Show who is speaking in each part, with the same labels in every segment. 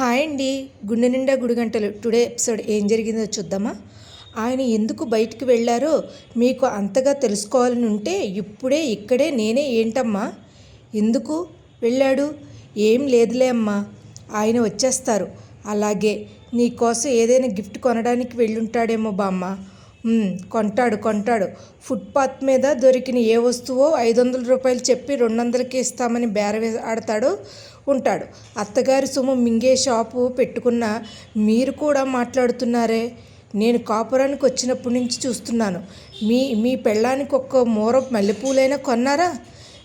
Speaker 1: Hi అండి. గుండె నిండా గుడి గంటలు టుడే ఎపిసోడ్ ఏం జరిగిందో చూద్దామా? ఆయన ఎందుకు బయటికి వెళ్ళారో మీకు అంతగా తెలుసుకోవాలని ఉంటే ఇప్పుడే ఇక్కడే నేనే ఏంటమ్మా? ఎందుకు వెళ్ళాడు? ఏం లేదులే అమ్మా. ఆయన వచ్చేస్తారు. అలాగే నీకోసం ఏదైనా గిఫ్ట్ కొనడానికి వెళ్ళుంటాడేమో బామ్మ. కొంటాడు కొంటాడు. ఫుట్పాత్ మీద దొరికిన ఏ వస్తువో ఐదు వందల రూపాయలు చెప్పి రెండు వందలకి ఇస్తామని బేరవే ఆడతాడు ఉంటాడు. అత్తగారి సొమ్ము మింగే షాపు పెట్టుకున్న మీరు కూడా మాట్లాడుతున్నారే? నేను కాపురానికి వచ్చినప్పటి నుంచి చూస్తున్నాను. మీ మీ పెళ్ళానికి ఒక్క మూర మల్లెపూలైనా కొన్నారా?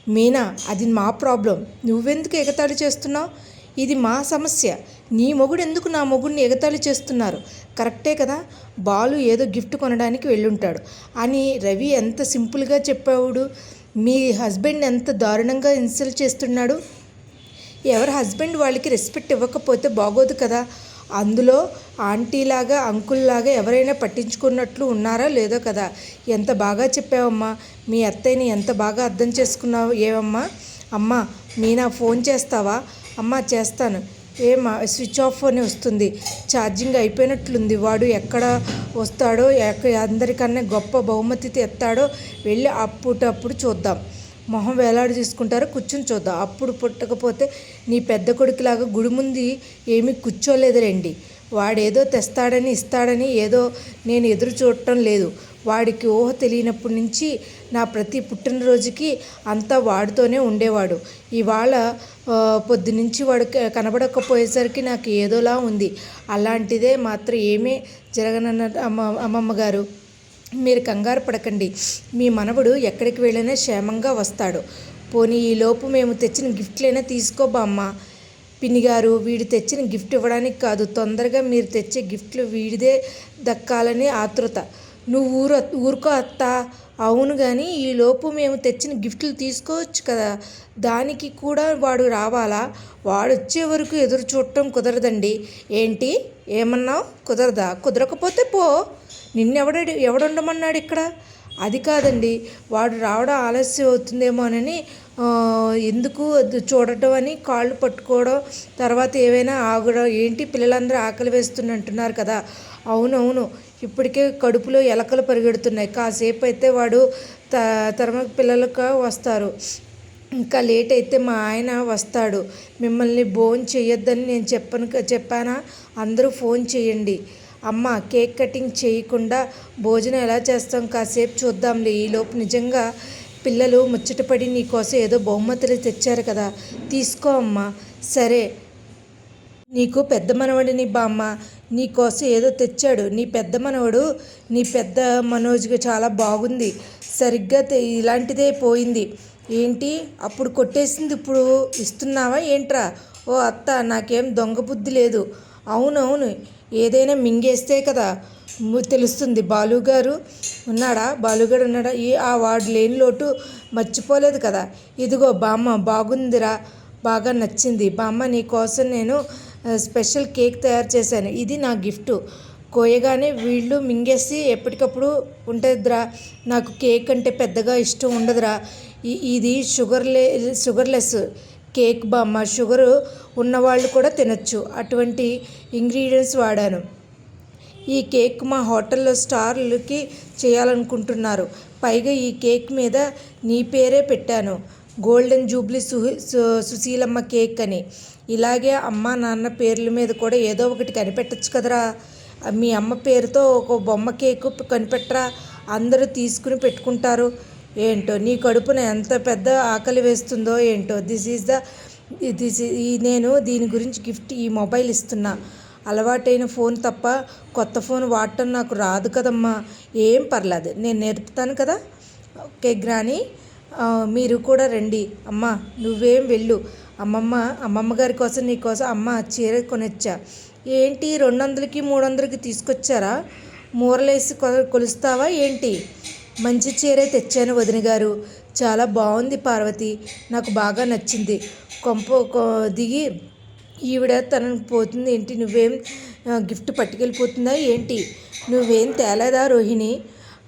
Speaker 1: మీనా అది మా ప్రాబ్లం. నువ్వెందుకు ఎగతాళి చేస్తున్నావు? ఇది మా సమస్య. నీ మొగుడు ఎందుకు నా మొగుడిని ఎగతాళి చేస్తున్నారు? కరెక్టే కదా? బాలు ఏదో గిఫ్ట్ కొనడానికి వెళ్ళుంటాడు. అని రవి ఎంత సింపుల్గా చెప్పావుడు? మీ హస్బెండ్ ఎంత దారుణంగా ఇన్సల్ట్ చేస్తున్నాడు? ఎవరి హస్బెండ్ వాళ్ళకి రెస్పెక్ట్ ఇవ్వకపోతే బాగోదు కదా? అందులో ఆంటీలాగా అంకుల్లాగా ఎవరైనా పట్టించుకున్నట్లు ఉన్నారా లేదో కదా? ఎంత బాగా చెప్పావమ్మా? మీ అత్తయ్యని ఎంత బాగా అర్థం చేసుకున్నావు? ఏవమ్మా? అమ్మా మీనా ఫోన్ చేస్తావా? అమ్మా చేస్తాను. ఏమా స్విచ్ ఆఫ్ అని వస్తుంది. ఛార్జింగ్ అయిపోయినట్లుంది. వాడు ఎక్కడ వస్తాడో ఎక్క అందరికన్నా గొప్ప బహుమతి తెస్తాడో వెళ్ళి అప్పుటప్పుడు చూద్దాం. మొహం వేలాడు తీసుకుంటారో కూర్చుని చూద్దాం. అప్పుడు పుట్టకపోతే నీ పెద్ద కొడుకులాగా గుడి ముందు ఏమీ కూర్చోలేదులేండి. వాడేదో తెస్తాడని ఇస్తాడని ఏదో నేను ఎదురు చూడటం లేదు. వాడికి ఊహ తెలియనప్పటి నుంచి నా ప్రతి పుట్టినరోజుకి అంతా వాడితోనే ఉండేవాడు. ఇవాళ పొద్దునుంచి వాడు కనబడకపోయేసరికి నాకు ఏదోలా ఉంది. అలాంటిదే మాత్రం ఏమీ జరగనన్న అమ్మ అమ్మమ్మ గారు మీరు కంగారు పడకండి. మీ మనవడు ఎక్కడికి వెళ్ళినా క్షేమంగా వస్తాడు. పోనీ ఈలోపు మేము తెచ్చిన గిఫ్ట్లైనా తీసుకోబామ్మ పిన్ని గారు వీడు తెచ్చిన గిఫ్ట్ ఇవ్వడానికి కాదు తొందరగా మీరు తెచ్చే గిఫ్ట్లు వీడిదే దక్కాలని ఆతృత. నువ్వు ఊరు ఊరుకో అత్త. అవును కానీ ఈలోపు మేము తెచ్చిన గిఫ్ట్లు తీసుకోవచ్చు కదా. దానికి కూడా వాడు రావాలా? వాడు వచ్చే వరకు ఎదురు చూడటం కుదరదండి. ఏంటి? ఏమన్నావు? కుదరదా? కుదరకపోతే పో. నిన్నెవడ ఎవడుండమన్నాడు ఇక్కడ? అది కాదండి. వాడు రావడం ఆలస్యం అవుతుందేమోనని ఎందుకు చూడటం అని కాళ్ళు పట్టుకోవడం తర్వాత ఏవైనా ఆగడం ఏంటి పిల్లలందరూ ఆకలి వేస్తుంది అంటున్నారు కదా. అవునవును. ఇప్పటికే కడుపులో ఎలకలు పరిగెడుతున్నాయి. కాసేపు అయితే వాడు త తరమ పిల్లలకు వస్తారు. ఇంకా లేట్ అయితే మా ఆయన వస్తాడు. మిమ్మల్ని బోన్ చేయొద్దని నేను చెప్పను చెప్పానా? అందరూ ఫోన్ చేయండి అమ్మ కేక్ కటింగ్ చేయకుండా భోజనం ఎలా చేస్తాం? కాసేపు చూద్దాంలే. ఈలోపు నిజంగా పిల్లలు ముచ్చటపడి నీకోసం ఏదో బహుమతులు తెచ్చారు కదా. తీసుకో అమ్మా. సరే. నీకు పెద్ద మనవడిని బామ్మ నీకోసం ఏదో తెచ్చాడు. నీ పెద్ద మనవడు నీ పెద్ద మనోజ్గా చాలా బాగుంది. సరిగ్గా ఇలాంటిదే పోయింది. ఏంటి? అప్పుడు కొట్టేసింది ఇప్పుడు ఇస్తున్నావా ఏంట్రా? ఓ అత్త నాకేం దొంగ బుద్ధి లేదు. అవునవును ఏదైనా మింగేస్తే కదా. తెలుస్తుంది. బాలుగారు ఉన్నాడా? బాలుగారు ఉన్నాడా? ఈ ఆ వాడు లేని లోటు మర్చిపోలేదు కదా. ఇదిగో బామ్మ బాగుందిరా. బాగా నచ్చింది. బామ్మ నీ కోసం నేను స్పెషల్ కేక్ తయారు చేశాను. ఇది నా గిఫ్ట్. కోయగానే వీళ్ళు మింగేసి ఎప్పటికప్పుడు ఉంటుందిరా నాకు కేక్ అంటే పెద్దగా ఇష్టం ఉండదురా. ఇది షుగర్లే షుగర్లెస్ కేక్ బామ్మ. షుగరు ఉన్నవాళ్ళు కూడా తినచ్చు. అటువంటి ఇంగ్రీడియంట్స్ వాడాను. ఈ కేక్ మా హోటల్లో స్టార్లకి చేయాలనుకుంటున్నారు. పైగా ఈ కేక్ మీద నీ పేరే పెట్టాను. గోల్డెన్ జూబ్లీ సు- సుశీలమ్మ కేక్ అని. ఇలాగే అమ్మ నాన్న పేర్ల మీద కూడా ఏదో ఒకటి కనిపెట్టచ్చు కదరా. మీ అమ్మ పేరుతో ఒక బొమ్మ కేకు కనిపెట్టరా. అందరూ తీసుకుని పెట్టుకుంటారు. ఏంటో నీ కడుపున ఎంత పెద్ద ఆకలి వేస్తుందో ఏంటో. దిస్ ఈజ్ ద దిస్ ఈ నేను దీని గురించి గిఫ్ట్ ఈ మొబైల్ ఇస్తున్నా. అలవాటైన ఫోన్ తప్ప కొత్త ఫోన్ వాడటం నాకు రాదు కదమ్మా. ఏం పర్లేదు నేను నేర్పుతాను కదా. ఓకే గ్రాని. మీరు కూడా రండి. అమ్మ నువ్వేం వెళ్ళు. అమ్మమ్మ అమ్మమ్మ గారి కోసం నీ కోసం అమ్మ చీర కొనొచ్చా. ఏంటి రెండు వందలకి మూడు వందలకి తీసుకొచ్చారా? మూరలేసి కొలుస్తావా ఏంటి? మంచి చీరే తెచ్చాను వదిన గారు. చాలా బాగుంది పార్వతి. నాకు బాగా నచ్చింది. కొంప దిగి ఈవిడ తనకు పోతుంది. ఏంటి నువ్వేం గిఫ్ట్ పట్టుకెళ్ళిపోతుందా ఏంటి? నువ్వేం తేలేదా రోహిణి?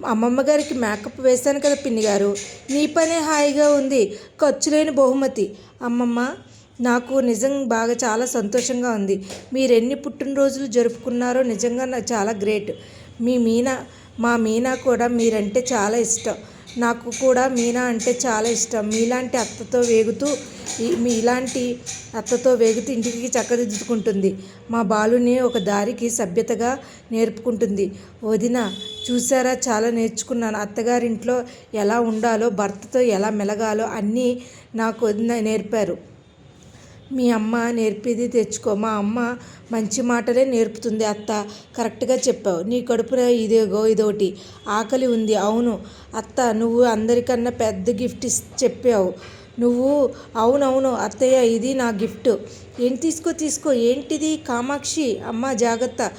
Speaker 1: అమ్మమ్మ గారికి మేకప్ వేశాను కదా పిన్ని గారు. నీ పనే హాయిగా ఉంది. ఖర్చు లేని బహుమతి. అమ్మమ్మ నాకు నిజం బాగా చాలా సంతోషంగా ఉంది. మీరు ఎన్ని పుట్టినరోజులు జరుపుకున్నారో నిజంగా నాకు చాలా గ్రేట్. మీ మీనా మా మీనా కూడా మీరంటే చాలా ఇష్టం. నాకు కూడా మీనా అంటే చాలా ఇష్టం. మీలాంటి అత్తతో వేగుతూ మీ ఇలాంటి అత్తతో వేగుతూ ఇంటికి చక్కదిద్దుకుంటుంది. మా బాలుని ఒక దారికి సభ్యతగా నేర్పుకుంటుంది. వదిన చూసారా చాలా నేర్చుకున్నాను. అత్తగారింట్లో ఎలా ఉండాలో భర్తతో ఎలా మెలగాలో అన్నీ నాకు నేర్పారు. మీ అమ్మ నేర్పేది తెచ్చుకో. మా అమ్మ మంచి మాటలే నేర్పుతుంది అత్త. కరెక్ట్గా చెప్పావు. నీ కడుపున ఇదేగో ఇదోటి. ఆకలి ఉంది. అవును అత్త నువ్వు అందరికన్నా పెద్ద గిఫ్ట్ చెప్పావు. నువ్వు అవునవును అత్తయ్య ఇది నా గిఫ్ట్. ఏం తీసుకో తీసుకో. ఏంటిది కామాక్షి? అమ్మ జాగ్రత్త.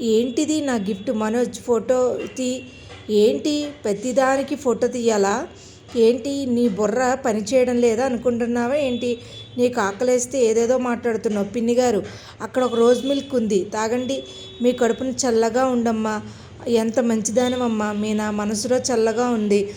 Speaker 1: ఏంటిది నా గిఫ్ట్? మనోజ్ ఫోటో తీ. ఏంటి? ప్రతిదానికి ఫోటో తీయాలా? ఏంటి నీ బుర్ర పనిచేయడం లేదా అనుకుంటున్నావా ఏంటి? నీకు ఆకలేస్తే ఏదేదో మాట్లాడుతున్నావు. పిన్ని గారు అక్కడ ఒక రోజ్ మిల్క్ ఉంది. తాగండి. మీ కడుపుని చల్లగా ఉండమ్మా. ఎంత మంచిదానమమ్మా. మీ నా మనసులో చల్లగా ఉంది.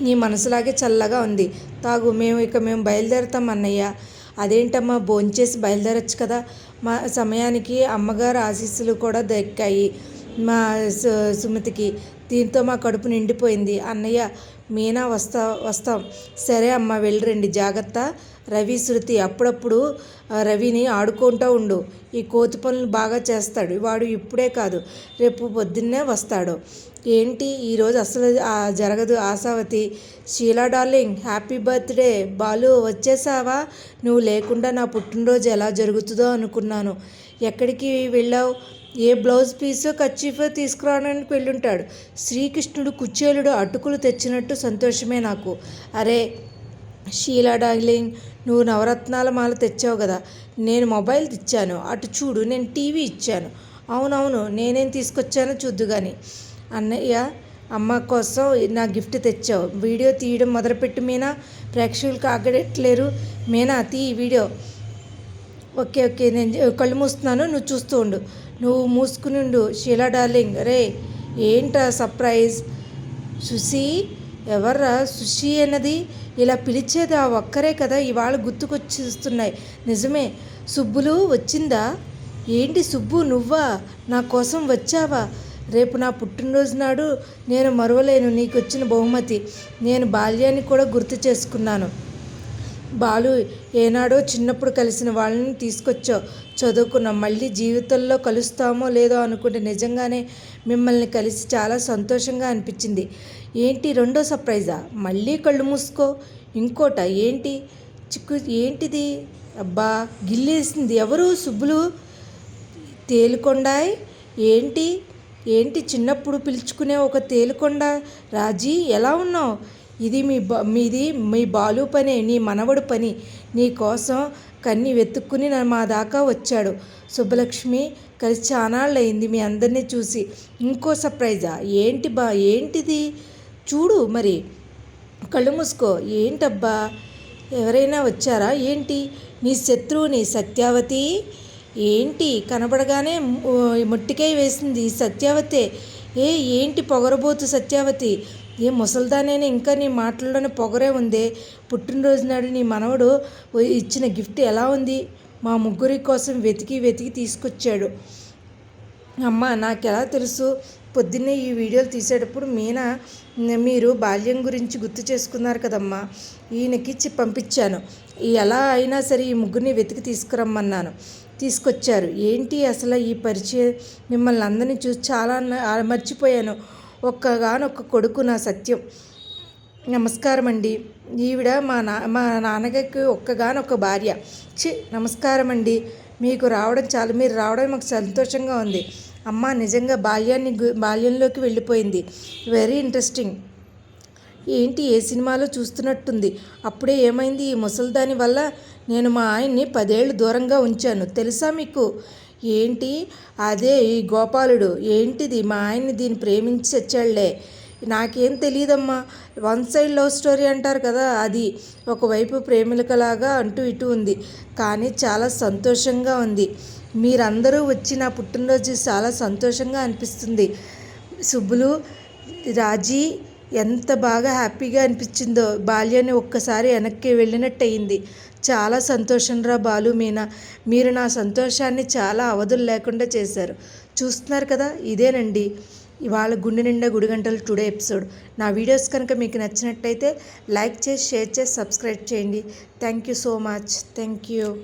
Speaker 1: నీ మనసులాగే చల్లగా ఉంది. తాగు మేము ఇక మేము బయలుదేరుతాం అన్నయ్య. అదేంటమ్మా? భోంచేసి బయలుదేరచ్చు కదా. మా సమయానికి అమ్మగారు ఆశీస్సులు కూడా దక్కాయి మా సు సుమతికి. దీంతో మా కడుపు నిండిపోయింది. అన్నయ్య మీనా వస్తా వస్తాం. సరే అమ్మ వెళ్ళిరండి. జాగ్రత్త. రవి శృతి అప్పుడప్పుడు రవిని ఆడుకుంటూ ఉండు. ఈ కోతి పనులు బాగా చేస్తాడు. వాడు ఇప్పుడే కాదు. రేపు పొద్దున్నే వస్తాడు. ఏంటి? ఈరోజు అసలు జరగదు. Ashavati Sheela darling happy birthday. Balu వచ్చేసావా? నువ్వు లేకుండా నా పుట్టినరోజు ఎలా జరుగుతుందో అనుకున్నాను. ఎక్కడికి వెళ్ళావు? ఏ బ్లౌజ్ పీసో కచ్చీఫో తీసుకురావడానికి వెళ్ళుంటాడు శ్రీకృష్ణుడు కుచేలుడు అటుకులు తెచ్చినట్టు సంతోషమే నాకు. అరే షీలా డార్లింగ్ నువ్వు నవరత్నాల మాల తెచ్చావు కదా నేను మొబైల్ తెచ్చాను. అటు చూడు నేను టీవీ ఇచ్చాను. అవునవును నేనేం తీసుకొచ్చానో చూద్దు కానీ అన్నయ్య అమ్మ కోసం నా గిఫ్ట్ తెచ్చావు. వీడియో తీయడం మొదలుపెట్టి మీనా. ప్రేక్షకులకు ఆగడట్లేరు మీనా తీ వీడియో. ఓకే ఓకే నేను కళ్ళు మూస్తున్నాను నువ్వు చూస్తూ ఉండు. నువ్వు మూసుకునిండు. షీలా డార్లింగ్ రే ఏంటా సర్ప్రైజ్? సుశీ ఎవర్రా? సుషి అన్నది ఇలా పిలిచేది ఆ ఒక్కరే కదా ఇవాళ గుర్తుకొచ్చిస్తున్నాయి నిజమే సుబ్బులు వచ్చిందా? ఏంటి సుబ్బు నువ్వా? నా కోసం వచ్చావా? రేపు నా పుట్టినరోజు నాడు నేను మరవలేను నీకు వచ్చిన బహుమతి. నేను బాల్యాన్ని కూడా గుర్తు చేసుకున్నాను. బాలు ఏనాడో చిన్నప్పుడు కలిసిన వాళ్ళని తీసుకొచ్చావు. చదువుకున్నాం. మళ్ళీ జీవితంలో కలుస్తామో లేదో అనుకుంటే నిజంగానే మిమ్మల్ని కలిసి చాలా సంతోషంగా అనిపించింది. ఏంటి రెండో సర్ప్రైజా? మళ్ళీ కళ్ళు మూసుకో. ఇంకోట ఏంటి? చిక్కు ఏంటిది? అబ్బా గిల్లేసింది ఎవరు? సుబ్బులు? తేలుకొండాయ్? ఏంటి? ఏంటి చిన్నప్పుడు పిలుచుకునే ఒక తేలుకొండ? రాజీ ఎలా ఉన్నావు? ఇది మీ బా మీది మీ బాలు పనే నీ మనవడు పని. నీ కోసం కన్ని వెతుక్కుని మా దాకా వచ్చాడు. సుబ్బలక్ష్మి కలిసి చానాళ్ళయింది మీ అందరినీ చూసి. ఇంకో సర్ప్రైజా? ఏంటి బా ఏంటిది? చూడు మరి. కళ్ళు మూసుకో. ఏంటబ్బా? ఎవరైనా వచ్చారా? ఏంటి? నీ శత్రువుని సత్యావతి? ఏంటి? కనబడగానే ముట్టికై వేసింది. సత్యావతే? ఏ ఏంటి పొగరబోతు సత్యావతి? ఏ ముసల్దానైనా ఇంకా నీ మాటల్లోనే పొగరే ఉంది. పుట్టినరోజు నాడు నీ మనవడు ఇచ్చిన గిఫ్ట్ ఎలా ఉంది? మా ముగ్గురి కోసం వెతికి వెతికి తీసుకొచ్చాడు. అమ్మ నాకు ఎలా తెలుసు? పొద్దున్నే ఈ వీడియోలు తీసేటప్పుడు మీనా మీరు బాల్యం గురించి గుర్తు చేసుకున్నారు కదమ్మా. ఈయనకి ఇచ్చి పంపించాను. ఎలా అయినా సరే ఈ ముగ్గురిని వెతికి తీసుకురమ్మన్నాను. తీసుకొచ్చారు. ఏంటి అసలు ఈ పరిచయం? మిమ్మల్ని అందరినీ చూసి చాలా మర్చిపోయాను. ఒక్కగానొక్క కొడుకు నా సత్యం. నమస్కారం అండి ఈవిడ మా నా మా నాన్నగారికి ఒక్కగానొక్క భార్య. చి నమస్కారం అండి మీకు రావడం చాలా. మీరు రావడం మాకు సంతోషంగా ఉంది. అమ్మ నిజంగా బాల్యాన్ని బాల్యంలోకి వెళ్ళిపోయింది. Very interesting. ఏంటి ఏ సినిమాలో చూస్తున్నట్టుంది? అప్పుడే ఏమైంది? ఈ ముసల్దాని వల్ల నేను మా ఆయన్ని పదేళ్ళు దూరంగా ఉంచాను. తెలుసా మీకు? ఏంటి? అదే ఈ గోపాలుడు. ఏంటిది? మా ఆయన్ని దీన్ని ప్రేమించి చచ్చాళ్ళే. నాకేం తెలియదమ్మా వన్ సైడ్ లవ్ స్టోరీ అంటారు కదా అది ఒకవైపు ప్రేమిలకలాగా అంటూ ఇటు ఉంది. కానీ చాలా సంతోషంగా ఉంది. మీరందరూ వచ్చి నా పుట్టినరోజు చాలా సంతోషంగా అనిపిస్తుంది. సుబ్బులు రాజీ ఎంత బాగా హ్యాపీగా అనిపించిందో బాల్యాన్ని ఒక్కసారి వెనక్కి వెళ్ళినట్టు అయింది చాలా సంతోషం రా బాలు మీనా. మీరు నా సంతోషాన్ని చాలా అవధులు లేకుండా చేశారు. చూస్తున్నారు కదా ఇదేనండి ఇవాళ గుండె నిండా గుడిగంటలు టుడే ఎపిసోడ్. నా వీడియోస్ కనుక మీకు నచ్చినట్టయితే లైక్ చేసి షేర్ చేసి సబ్స్క్రైబ్ చేయండి. Thank you so much. Thank you.